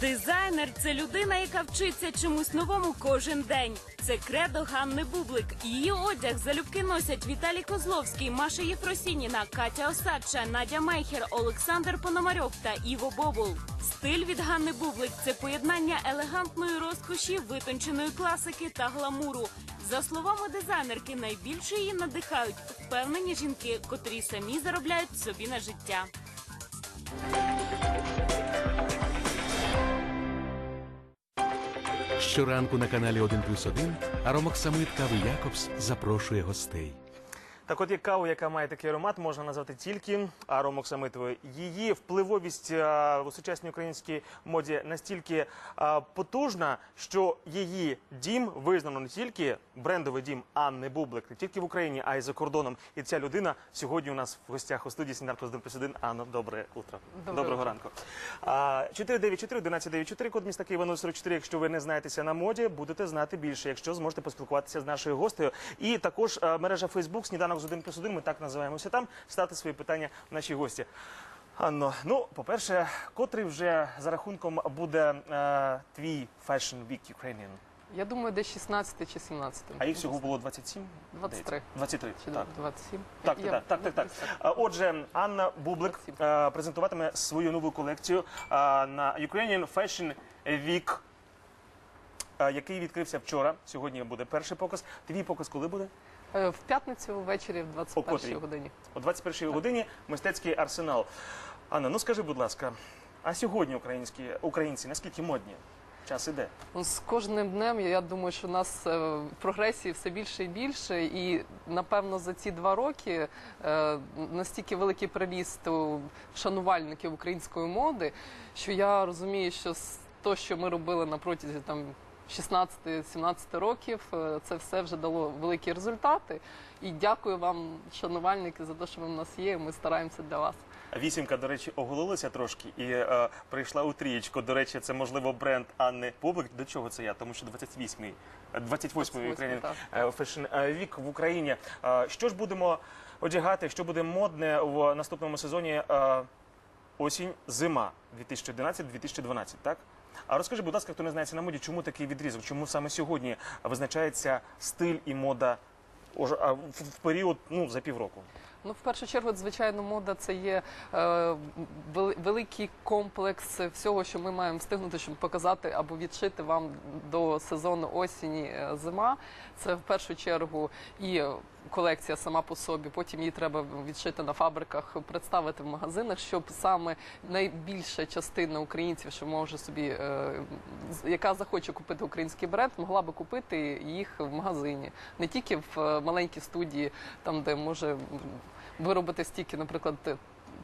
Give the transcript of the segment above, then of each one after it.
Дизайнер це людина, яка вчиться чомусь новому кожен день. Це кредо Ганни Бублик. Її одяг залюбки носять Віталій Козловський, Маша Єфросініна, Катя Осадча, Надя Мейхер, Олександр Пономарьов та Іво Бобул. Стиль від Ганни Бублик це поєднання елегантної розкоші, витонченої класики та гламуру. За словами дизайнерки, найбільше її надихають впевнені жінки, котрі самі заробляють собі на життя. Щоранку на каналі 1 плюс 1 Аромок Самит Кави Якобс запрошує гостей. Так от є каву, яка має такий аромат, можна назвати тільки аромоксамитовою. Її впливовість а, у сучасній українській моді настільки а, потужна, що її дім визнано не тільки брендовий дім Анни Бублик, не тільки в Україні, а й за кордоном. І ця людина сьогодні у нас в гостях у студії Сніданку з 1 плюс 1. Анно, добре утро. Доброго утро. ранку. А, 494 1194 код міста Києва 044. Якщо ви не знаєтеся на моді, будете знати більше, якщо зможете поспілкуватися з нашою гостею. І також е, мережа Facebook Сніданок з 1 плюс 1, Ми так називаємося там. Ставте свої питання нашій гості. Анно, ну по-перше, котрий вже за рахунком буде е, твій Fashion Week Ukrainian? Я думаю, десь 16 чи 17. А їх всього було 27? 23. 23, Чи так. 27. Так, Я- так, так, так, так. десь Отже, Анна Бублик Спасибо. е, презентуватиме свою нову колекцію е, на Ukrainian Fashion Week, е, який відкрився вчора. Сьогодні буде перший показ. Твій показ коли буде? Е, В п'ятницю ввечері в О котрій? 21 годині. О 21 годині мистецький арсенал. Анна, ну скажи, будь ласка, а сьогодні українські українці наскільки модні? Час іде. Ну, З кожним днем я думаю, що у нас е, прогресії все більше і більше, і напевно за ці два роки е, настільки великий приріст у шанувальників української моди, що я розумію, що з то, що ми робили на протязі там 16-17 років, е, це все вже дало великі результати. І дякую вам, шанувальники, за те, що ви в нас є. Ми стараємося для вас. Вісімка, до речі, оголилася трошки і е, прийшла у трієчку. До речі, це можливо бренд Анни Бублик. До чого це я? Тому що 28-й, е, 28-й 28-й, Ukrainian е, Week в Україні. Е, Що ж будемо одягати? Що буде модне в наступному сезоні? е, Осінь, зима 2011-2012, так? А розкажи, будь ласка, хто не знається на моді, чому такий відрізок? Чому саме сьогодні визначається стиль і мода в період ну, за півроку? Ну, в першу чергу, звичайно, мода це є е, великий комплекс всього, що ми маємо встигнути, щоб показати або відшити вам до сезону осені е, зима. Це в першу чергу і колекція сама по собі. Потім її треба відшити на фабриках, представити в магазинах, щоб саме найбільша частина українців, що може собі, е, яка захоче купити український бренд, могла би купити їх в магазині, не тільки в е, маленькій студії, там де може виробити стільки, наприклад,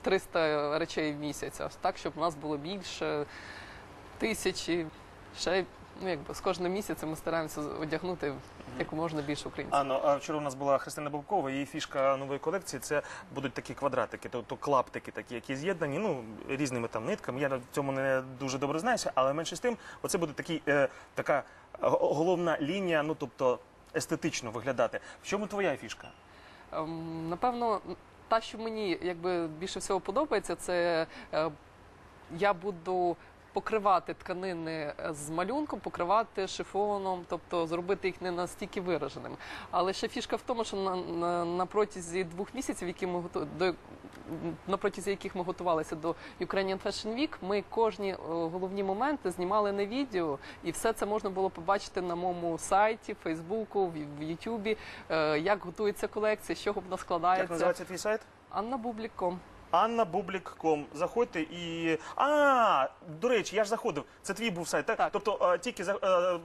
300 речей в місяць, а так, щоб у нас було більше тисячі. Ще ну якби з кожним місяцем ми стараємося одягнути як можна більше українців. Анно, а вчора у нас була Христина Бабкова, її фішка нової колекції це будуть такі квадратики, тобто клаптики, такі, які з'єднані, ну різними там нитками. Я на цьому не дуже добре знаюся, але менше з тим, оце буде такий, е, така головна лінія, ну тобто естетично виглядати. В чому твоя фішка? Ем, Напевно, та, що мені якби більше всього подобається, це е, я буду покривати тканини е, з малюнком, покривати шифоном, тобто зробити їх не настільки вираженими. Але ще фішка в тому, що на, на, на протязі двох місяців, які ми до на протязі яких ми готувалися до Ukrainian Fashion Week, ми кожні е, головні моменти знімали на відео, і все це можна було побачити на моєму сайті, Фейсбуку, в Ютубі, е, як готується колекція, з чого вона Як складається. називається твій сайт? Анна Бубліком. AnnaBublik.com. Заходьте і. А, до речі, я ж заходив. Це твій був сайт, так? Так. Тобто е, тільки за- е,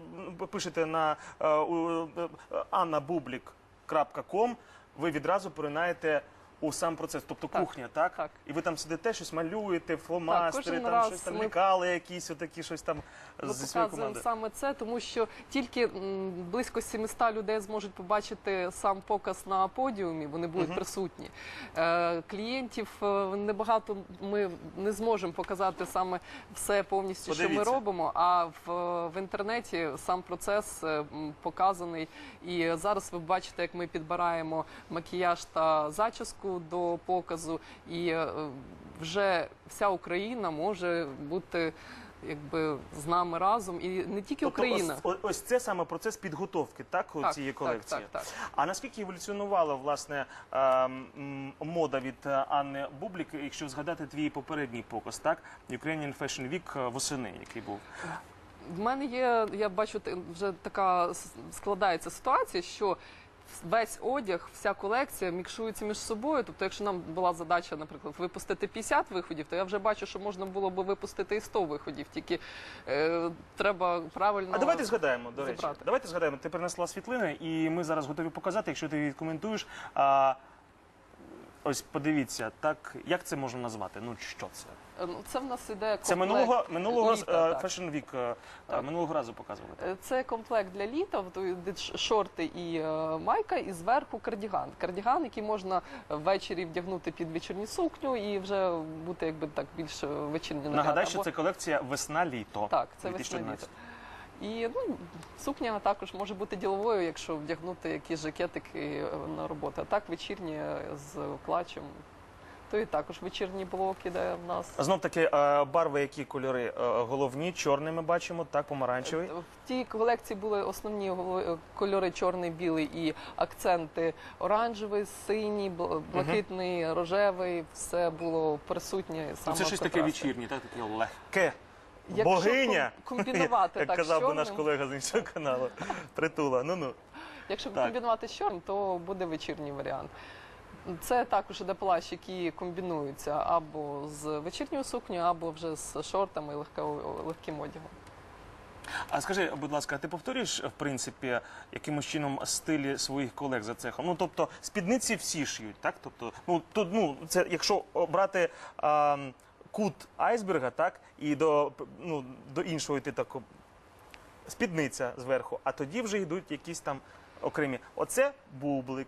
пишете на е, у, е, annabublik.com, ви відразу поринаєте у сам процес, тобто Так. кухня, так? Так. І ви там сидите, щось малюєте, фломастери, кожен там раз щось там ми- лікали, якісь отакі щось там Ми зі своєї показуємо команди. саме це, тому що тільки м, близько 700 людей зможуть побачити сам показ на подіумі. Вони будуть присутні. Е, клієнтів е, небагато. Ми не зможемо показати саме все повністю, що ми робимо. А в, в інтернеті сам процес е, м, показаний. І зараз ви бачите, як ми підбираємо макіяж та зачіску до показу, і е, вже вся Україна може бути якби з нами разом, і не тільки Тобто Україна. Ось, ось це саме процес підготовки, так, Так, цієї колекції. так, так. А наскільки еволюціонувала власне е, мода від е, Анни Бублік, якщо згадати твій попередній показ, так Ukrainian Fashion Week е, восени, який був. В мене є, я бачу, вже така складається ситуація, що весь одяг, вся колекція мікшується між собою. Тобто, якщо нам була задача, наприклад, випустити 50 виходів, то я вже бачу, що можна було би випустити і 100 виходів. Тільки е, треба правильно. А давайте згадаємо, до речі. забрати. Давайте згадаємо. Ти принесла світлини, і ми зараз готові показати, якщо ти відкоментуєш. А, ось подивіться, так як це можна назвати? Ну що це? Е, ну, Це в нас іде Це минулого минулого літа, е, так. Fashion Week, е, Так. минулого разу показували. Це комплект для літа, шорти і майка, і зверху кардіган. Кардіган, який можна ввечері вдягнути під вечірню сукню і вже бути якби так більш вечірньо. Нагадай, що Або- це колекція весна-літо. так, це весна 2011. літо. І ну, сукня також може бути діловою, якщо вдягнути якісь жакетики е, на роботу. А так вечірні е, з клачем. То і також вечірній блок іде в нас. Знов таки е, барви, які кольори Е, головні, чорний ми бачимо, так, помаранчевий. В тій колекції були основні голо- кольори чорний, білий і акценти оранжевий, синій, бл- блакитний, рожевий. Все було присутнє Ну, саме це в щось таке контрасті. вечірнє, так таке легке. Якщо Богиня, ком- комбінувати як так казав би наш чорним, колега з іншого каналу. Притула. Ну ну. Якщо Так. комбінувати з чорним, то буде вечірній варіант. Це також іде плащ, які комбінуються або з вечірньою сукнею, або вже з шортами і легко- легким одягом. А скажи, будь ласка, ти повторюєш в принципі якимось чином стилі своїх колег за цехом? Ну тобто спідниці всі шиють, так? Тобто, ну тут ну це якщо брати а, кут айсберга, так і до ну до іншого йти так спідниця зверху, а тоді вже йдуть якісь там окремі. Оце бублик,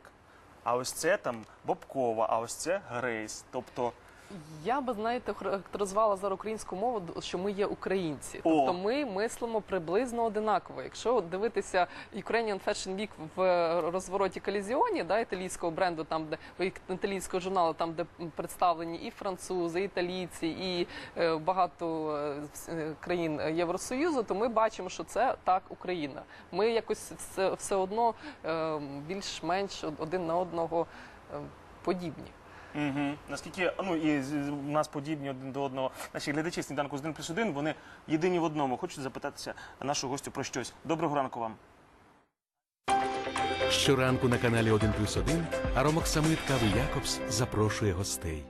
а ось це там Бобкова, а ось це Грейс. Тобто Я би знаєте характеризувала зараз українську мову, що ми є українці. О. Тобто ми мислимо приблизно одинаково. Якщо дивитися Ukrainian Fashion Week в розвороті Калізіоні, да, італійського бренду, там де італійського журналу, там де представлені і французи, і італійці, і е, багато е, е, країн Євросоюзу, то ми бачимо, що це так Україна. Ми якось все, все одно е, більш-менш один на одного е, подібні. Угу. Наскільки ну і з- з- у нас подібні один до одного. Наші глядачі сніданку з 1 плюс 1, вони єдині в одному. Хочуть запитатися нашу гостю про щось. Доброго ранку вам. Щоранку на каналі 1 плюс 1 Аромок Самит Кави Якобс запрошує гостей.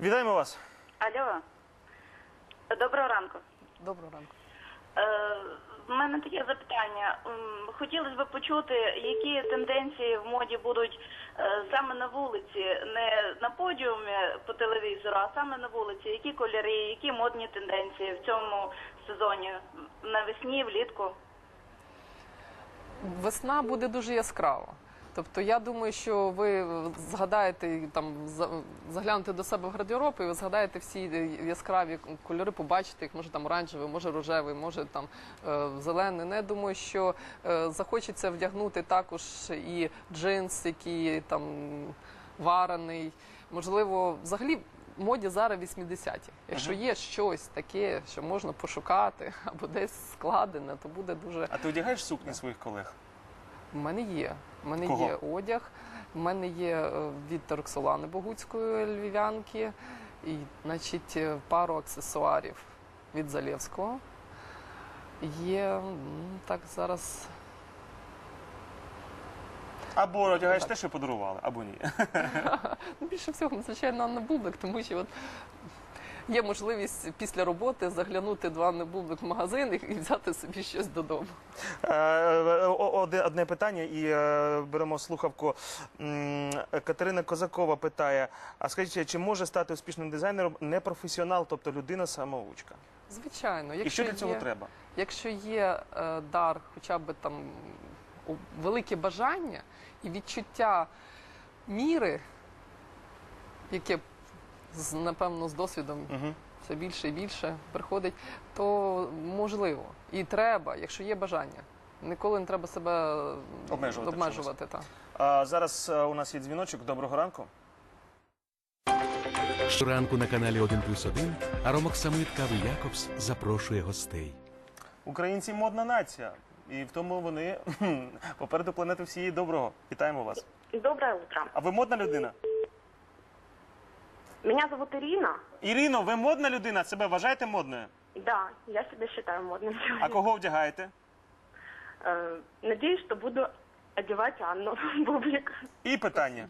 Вітаємо вас. Алло, доброго ранку. Доброго ранку. Е, в мене таке запитання. М, Хотілося б почути, які тенденції в моді будуть саме на вулиці, не на подіумі по телевізору, а саме на вулиці. Які кольори, які модні тенденції в цьому сезоні навесні, влітку? Весна буде дуже яскрава. Тобто я думаю, що ви згадаєте там за- заглянете до себе в гардероб, і ви згадаєте всі яскраві кольори, побачите їх, може там оранжевий, може рожевий, може там е, зелений. Не думаю, що е, захочеться вдягнути також і джинс, який там варений. Можливо, взагалі. Моді зараз 80-ті. Якщо є щось таке, що можна пошукати або десь складене, то буде дуже А ти одягаєш сукні своїх колег? У мене є. У мене Кого? є одяг, у мене є е, від Роксолани Богуцької львів'янки, і, значить, е, пару аксесуарів від Залєвського. Є так зараз. Або одягаєш те, що подарували, або ні. Ну, більше всього, звичайно, Анна Бублик, тому що от є можливість після роботи заглянути до Анни Бублик в магазин і- взяти собі щось додому. Е, Одне, одне питання, і е, беремо слухавку. Катерина Козакова питає: а скажіть, чи може стати успішним дизайнером непрофесіонал, тобто людина самоучка? Звичайно, І що для цього є... треба? Якщо є е, дар, хоча б там велике бажання і відчуття міри, яке з, напевно з досвідом Угу. все більше і більше приходить, то можливо і треба, якщо є бажання. Ніколи не треба себе Обмежувати обмежувати так. А зараз е, у нас є дзвіночок. Доброго ранку. Щоранку на каналі 1 плюс 1 Аромок Самит Кави Якобс запрошує гостей. Українці модна нація. І в тому вони попереду планети всієї доброго. Вітаємо вас. Доброе утро. А ви модна людина? Меня зовут Ирина. Ірино, ви модна людина? Себе вважаєте модною? Да, я себя считаю модным А человеком. кого вдягаєте? Э, Надеюсь, что буду одевать Анну Бублик. І питання.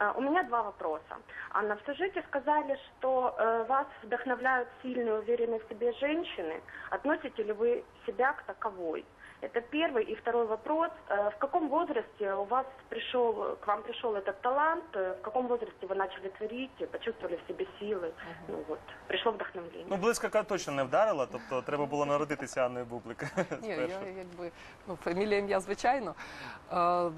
Э, У меня два вопроса. Анна, в сюжете сказали, что э, вас вдохновляют сильные, уверенные в себе женщины. Относите ли вы себя к таковой? Это первый. И второй вопрос. Э, В каком возрасте у вас пришел, к вам пришел этот талант? Э, В каком возрасте вы начали творить, почувствовали в себе силы? Ну вот, пришло вдохновление. Ну, блискавка точно не вдарила, тобто треба було народитися Анною Бублик. Ні, я спершу. якби ну, фамілія ім'я, звичайно. Е,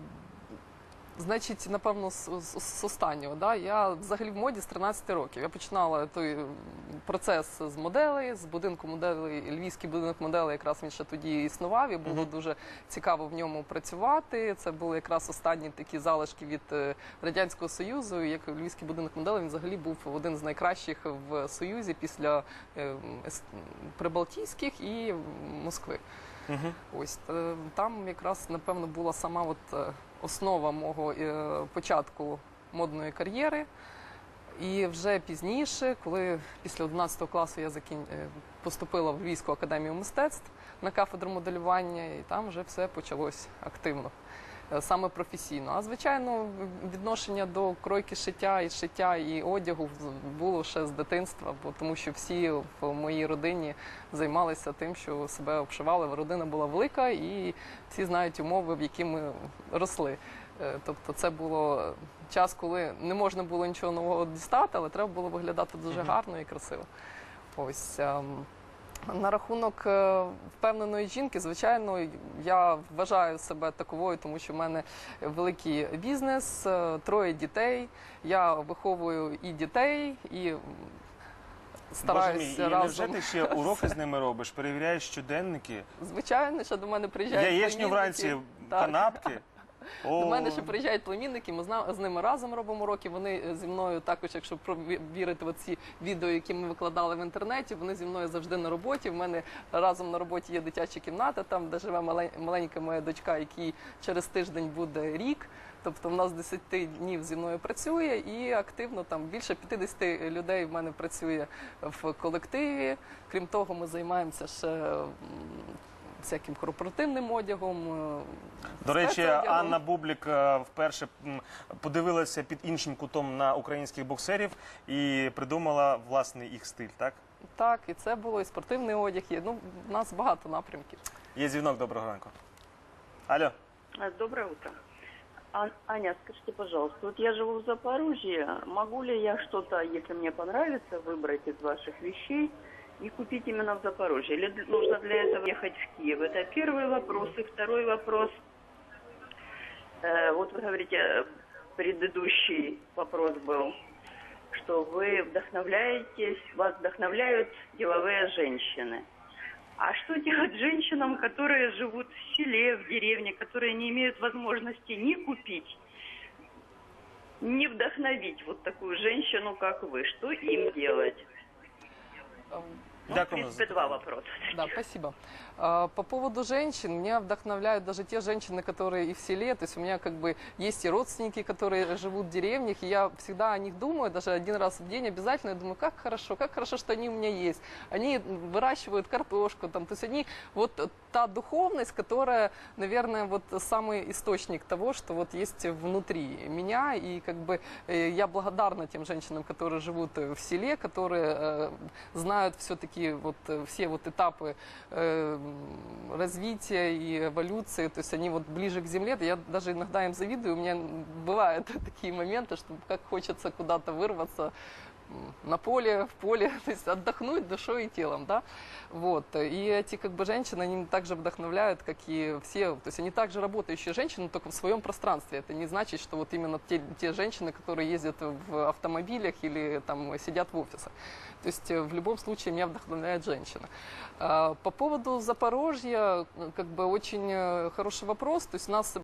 Значить, напевно, з, з, з останнього. Да? Я взагалі в моді з 13 років. Я починала той процес з моделей, з будинку моделей, львівський будинок моделей якраз він ще тоді існував, і було дуже цікаво в ньому працювати. Це були якраз останні такі залишки від е, Радянського Союзу. Як львівський будинок моделей, він взагалі був один з найкращих в Союзі після е, Прибалтійських і Москви. Мгм. Ось е, там якраз напевно була сама от е, основа мого е, початку модної кар'єри. І вже пізніше, коли після 11 класу я закін... е, поступила в Львівську академію мистецтв на кафедру моделювання, і там вже все почалось активно, саме професійно. А звичайно, відношення до кройки шиття і шиття і одягу було ще з дитинства, бо тому що всі в моїй родині займалися тим, що себе обшивали. Родина була велика, і всі знають умови, в які ми росли. Е, Тобто, це було час, коли не можна було нічого нового дістати, але треба було виглядати дуже гарно і красиво. Ось. На рахунок е, впевненої жінки, звичайно, я вважаю себе таковою, тому що в мене великий бізнес, е, троє дітей. Я виховую і дітей, і м, Боже мій, стараюся і ти ще уроки з ними робиш? Перевіряєш щоденники, Звичайно, що до мене приїжджають яєчню вранці, Так. канапки. До мене ще приїжджають племінники, ми з ними разом робимо уроки. Вони е, зі мною також, якщо провірити ці відео, які ми викладали в інтернеті, вони зі мною завжди на роботі. В мене разом на роботі є дитяча кімната, там де живе малень- маленька моя дочка, якій через тиждень буде рік. Тобто в нас 10 днів зі мною працює і активно там більше 50 людей в мене працює в колективі. Крім того, ми займаємося ще всяким корпоративним одягом. е, До речі, спецодягом. Анна Бублік е, вперше м, подивилася під іншим кутом на українських боксерів і придумала власний їх стиль. Так Так, і це було, і спортивний одяг є. Ну, в нас багато напрямків. є дзвінок. Доброго ранку. Алло, А, Доброе утро. А- Аня, скажите, пожалуйста, вот я живу в Запорожье, могу ли я что-то, если мне понравится, выбрать из ваших вещей и купить именно в Запорожье? Или нужно для этого ехать в Киев? Это первый вопрос. И второй вопрос. Э, вот вы говорите, э, предыдущий вопрос был, что вы вдохновляетесь, вас вдохновляют деловые женщины. А что делать женщинам, которые живут в селе, в деревне, которые не имеют возможности ни купить, ни вдохновить вот такую женщину, как вы? Что им делать? Ем, Ну, в Дякую за принципе, два вопроса. Да, спасибо. А, По поводу женщин, меня вдохновляют даже те женщины, которые и в селе. То есть у меня как бы есть и родственники, которые живут в деревнях, и я всегда о них думаю, даже один раз в день обязательно. Я думаю, как хорошо, как хорошо, что они у меня есть. Они выращивают картошку, там, то есть они вот та духовность, которая, наверное, вот самый источник того, что вот есть внутри меня, и как бы э, я благодарна тем женщинам, которые живут в селе, которые э, знают все-таки вот э, все вот этапы э, м, развития и эволюции, то есть они вот ближе к земле, я даже иногда им завидую, у меня бывают такие моменты, что как хочется куда-то вырваться, м, на поле, в поле, то есть отдохнуть душой и телом, да, вот, и эти как бы женщины, они также вдохновляют, как и все, то есть они также работающие женщины, только в своем пространстве, это не значит, что вот именно те, те женщины, которые ездят в автомобилях или там сидят в офисах, то есть э, в любом случае меня вдохновляет женщина. А, По поводу Запорожья, как бы очень э, хороший вопрос, то есть у нас